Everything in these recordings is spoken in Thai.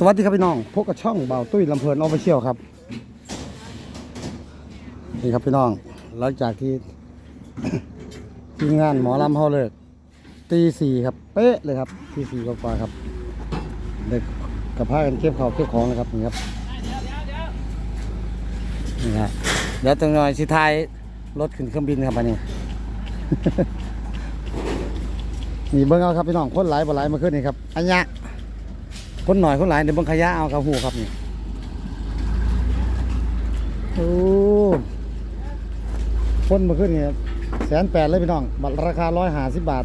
สวัสดีครับพี่น้อง พบกับช่องเบาตุ้ยลำเพลินออฟฟิเชียลครับ นี่ครับพี่น้อง หลังจากที่ ทีมงานหมอลำเขาเลิกตีสี่ครับ เป๊ะเลยครับตีสี่กว่าๆครับ เด็กกับพากันเก็บของเก็บของนะครับนี่ครับนี่ฮะเดี๋ยวตรงหน่อยสิทายรถขึ้นเครื่องบินครับอันนี้ นี่เบิ้งเอาครับพี่น้องคนหลายบ่หลายมาขึ้นนี่ครับอันยะ คนหน่อยคนหลายเดี๋ยวบิ้งขยะเอาครับหูครับนี่โอ้คนมาขึ้นนี่แสนแปดเลยพี่น้อง บัตรราคาร้อยห้าสิบบาท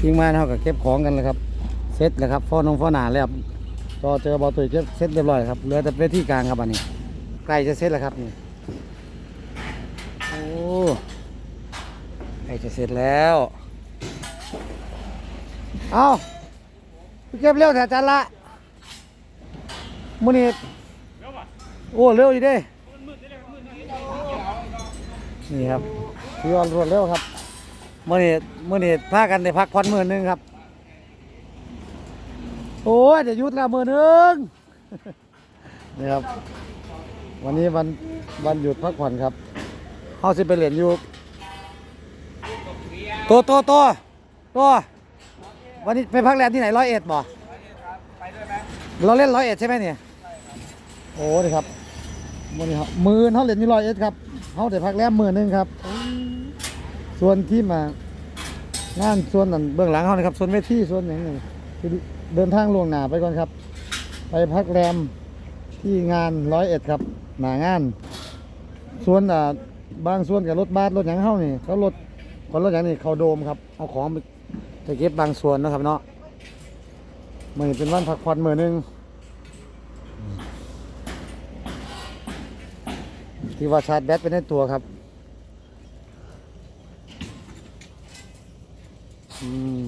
ทิ้งมาเท่ากับเก็บของกันเลยครับ เซ็ตเลยครับฟ้อนงฟ้อหนาแล้วก็เจอบอตุยเก็บเซ็ตเรียบร้อยครับ เหลือแต่เวทีกลางครับอันนี้ ใกล้จะเซ็ตแล้วครับนี่ โอ้ใกล้จะเสร็จแล้ว เอาเก็บเร็วแถวจันละมือนี้โอ้เร็วอยู่เด้ นี่ครับพี่วอลรวดเร็วครับเมื่อนี้เมื่อนี้พากันได้พักผ่อนมือหนึงครับ โอ้ยเดี๋ยวหยุดล้วมือหนึงนี่ครับ วันนี้วันวันหยุดพักผ่อนครับเฮาสิไปเล่นอยู่ตัวตัวตัวตัว วันนี้ไปพักแรมที่ไหนร้อยเอ็ดบ่เราเล่นร้อยเอ็ดใช่ไหมเนี่ยโอ้นี่ครับมื่อนี้ครับมือเขาเล่นอยู่ร้อยเอ็ดครับเขาได้พักแรมมือหนึงครับ ส่วนที่มางานส่วนนั้นเบื้องหลังเขานะครับส่วนเวทีส่วนอย่างหนึ่งคือเดินทางล่วงหน้าไปก่อนครับ ไปพักแรมที่งานร้อยเอ็ดครับ หนางาน ส่วนอ่าบางส่วนกับรถบัสรถอย่างเขานี่เขารถคนรถอย่างนี้เขาโดมครับเอาของไป ไปเก็บบางส่วนนะครับเนาะมันเป็นวันพักผ่อนมือหนึงที่ว่าชาร์จแบตไปในตัวครับอืม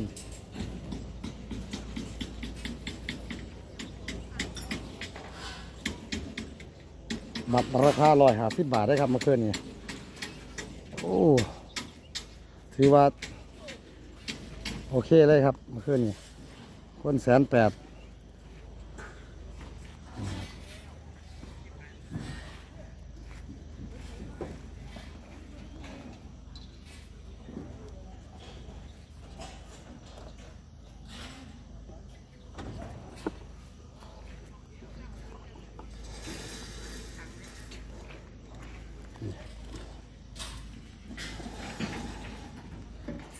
บัตรราคาร้อยหาสิบบาทได้ครับเมื่อคืนนี้โอ้ถือว่า โอเคเลยครับเมื่อคืนนี้คนแสนแปด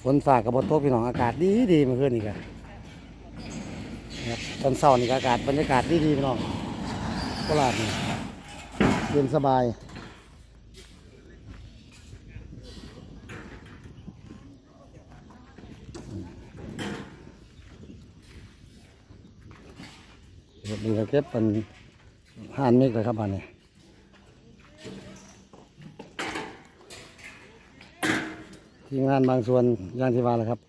ฝนฟ้ากับบนโต๊ะพี่น้องอากาศดีดีเมื่อคืนนี้กันครับตอนเช้านี่อากาศบรรยากาศดีดีพี่น้องโคราชนี่เย็นสบายเก็บนี่ก็เก็บเป็นห้านเมกเลยครับอันนี้ ทีมงานบางส่วนอย่างที่ว่าแหละครับ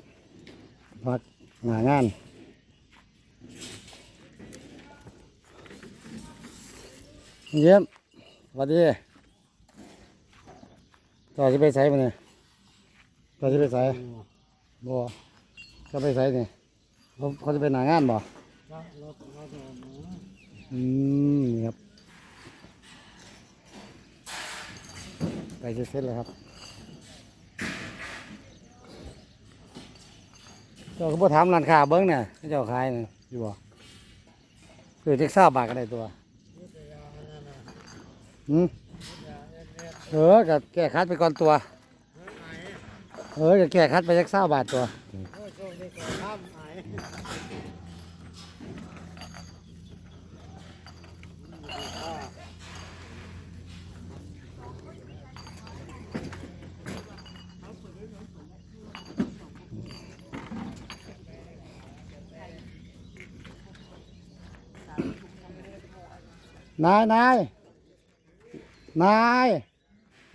พักหางาน เยี่ยมสวัสดีต่อจะไปใส่ปะเนี่ยต่อจะไปใส่บ่ก็ไปใส่เนี่ยเขาเขาจะไปหนางานบ่อืมครับไปจะเสร็จแล้วครับ เจ้าก็บ่ถามร้านค้าเบิ้งเนี่ยเจ้าขายเนี่ยอยู่บ่คือเจ็กซ่าบาทก็ได้ตัวอืมเออกับแก้คัดไปก่อนตัว เออกับแก้คัดไปเจ็กซ่าบาทตัว นายนายนาย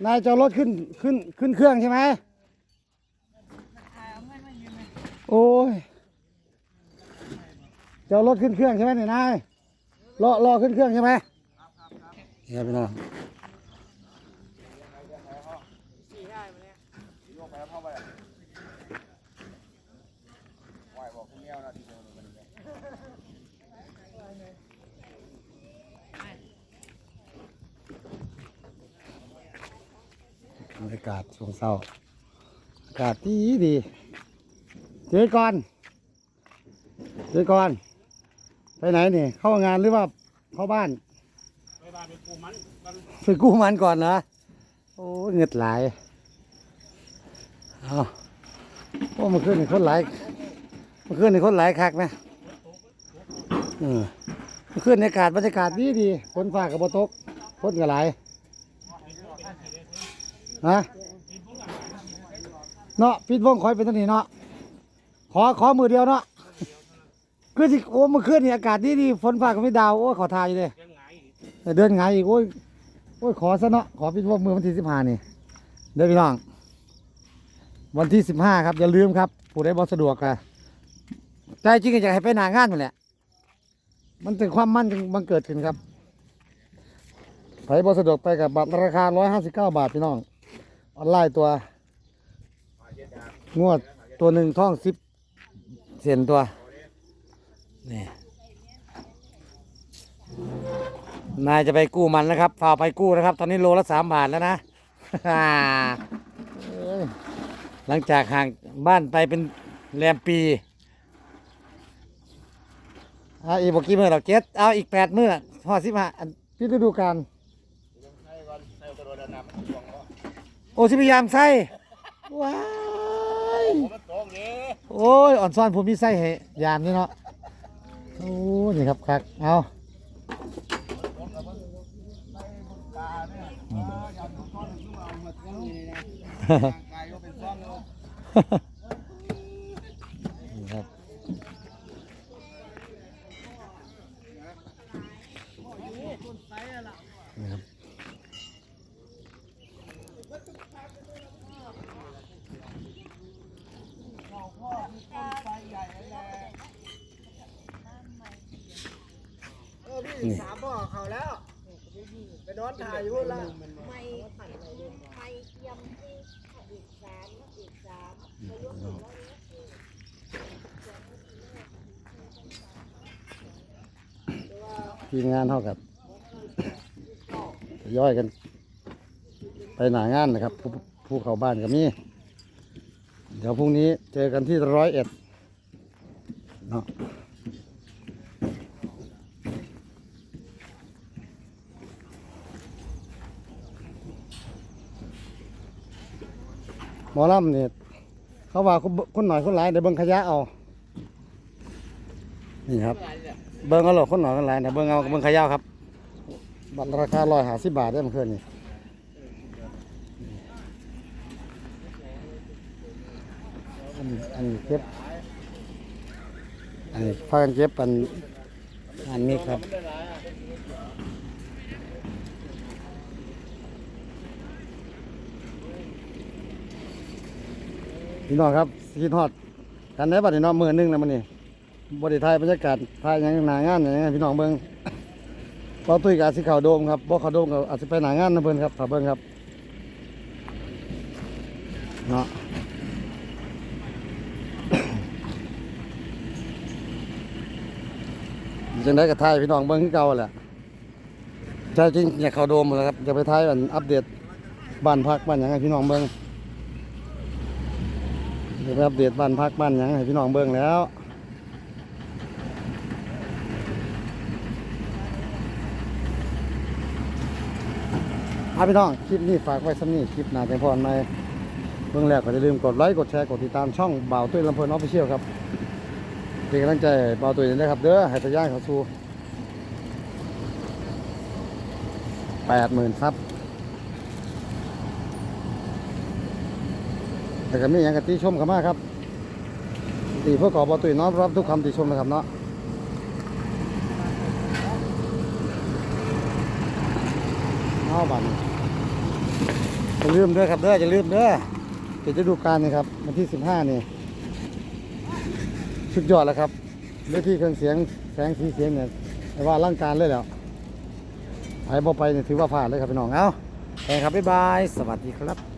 นายจะรถขึ้นขึ้นขึ้นเครื่องใช่ไหมโอ้ยจะรถขึ้นเครื่องใช่ไหมเนี่ยนายรอรอขึ้นเครื่องใช่ไหมเนี่ครับพี่น้องบ รรยากาศช่วงเช้าอากาศดีดีเจ๊ก่อนเจ๊ก่อน ไปไหนนี่ เข้างานหรือว่าเข้าบ้านไปบ้านไปปูมันมันไปกู้มันก่อนเหรอโอ้ยเงือดไหลายเอาโอ้เมันขึ้นในคนหลายเมันขึ้นในคนหลายคักนะเออเมันขึ้นในอากาศบรรยากาศดีดีฝนฟ้ากับบตกฝนกับหลาย ฮะเนาะปิดวงคอยเป็นตันนี้เนาะขอขอมือเดียวเนาะคือสิโอ้เมื่อคืนนี่อากาศดีดีฝนฟ้าก็ไม่ดาวโอ้ยขอทายอยู่เลยเดินไงอีกโอ้ยโอ้ยขอซะเนาะขอปิดวงมือวันที่สิบห้านี่เด้อพี่น้อง วันที่สิบห้าครับอย่าลืมครับ ผู้ใดบ่สะดวกอะใจจริงอยากให้ไปหนางานนั่แหละมันเป็นความมั่นจึงบังเกิดขึ้นครับใครบ่สะดวกไปกับบัตรราคาร้อยห้าสิบเก้าบาท พี่น้อง ออนไลน์ตัวงวดตัวหนึ่งท่องสิบเสียนตัวนี่นายจะไปกู้มันนะครับฝ่าไปกู้นะครับ ตอนนี้โลละสามบาทแล้วนะหลังจากห่างบ้านไปเป็นแรมปีเอาอีกบอกกี่มื่อเราเจ็ดเอาอีกแปดมื่อพอสิบห้าพี่ฤดูกาล อ้สิพยายามใส่ว้ายมันตกเลยโอ้ยอ่อนซ้อนผมมีไส้เห้ยามนี่เนาะโอ้นี่ครับครับเอาฮ่าฮ่ามต้นขึ้นมาหมดแล้วนี่นะกายก็เป็นซ่องเลย นี่ครับ นี่ครับ เออพี่สามบ่อเขาแล้ว ไปนอนถ่ายอยู่ละไม่ไม่เทียมที่อีกสามอีกสามทีมงานเท่ากับทย่อยกัน ไปหนางานนะครับผู้ผู้เข้าบ้านก็มีเดี๋ยวพรุ่งนี้เจอกันที่ร้อยเอ็ดเนาะ หมอลำเนี่ยเขาว่าคนคนหน่อยคนหลายเดี๋ยวเบิ่งขยะเอา นี่ครับ เบิ้งเอาหรอกคนหน่อยคนหลายเนี่ยเบิ้งเอาเบิ้งขยาวครับ บัตรราคาร้อยหาสิบบาทได้เมื่อคืนนี่อันนี้อันเก็บอันพากันเก็บอันอันนี้ครับ พี่น้องครับคิดฮอดกันได้บัดนี้เนาะมือนึงแล้วมันนี่บริไทยบรรยากาศไทยหยังหนางานหยังพี่น้องเบิ่งพอตุ้ยกับอาสิเขาโดมครับบ่เขาโดมกับอาจสิไปหนางานนะเพิ่นครับถ้าเบิ่งครับเนาะจังได้กับไทยพี่น้องเบิ่งคือเก่าแหละใช่จริงอยากเข้าโดมหมดแล้วครับจะไปไทยอันอัปเดตบ้านพักบ้านหยังให้พี่น้องเบิ่ง จะไปอัปเดตบ้านพักบ้านยังให้พี่น้องเบิ่งแล้วอาพี่น้องคลิปนี้ฝากไว้สำนี้คลิปหนาจังพรในเบื้องแรกก็อย่าลืมกดไลค์กดแชร์กดติดตามช่องบ่าวตุ้ยลำเพลินออฟฟิเชียลครับเป็นกำลังใจบ่าวตุ้ยนะครับเด้อให้ทะยานเขาสู่แปดหมื่นครับ แต่ก็มีอย่างกติชมกันมากครับตีเพื่อขอบ่าวตุ้ยน้อมรับทุกคำติชมนะครับเนาะเอาบัตรจะลืมด้อครับเด้อจะลืมเด้อเดี๋ยวจะดูการนี่ครับวันที่สิบห้านี่สุดยอดแล้วครับเวทีเครื่องเสียงแสงสีเสียงเนี่ยแต่ว่าร่างการเลยแล้วไอ้บอไปเนี่ยถือว่าผ่านเลยครับพี่น้องเอาไปครับบ๊ายบาย สวัสดีครับ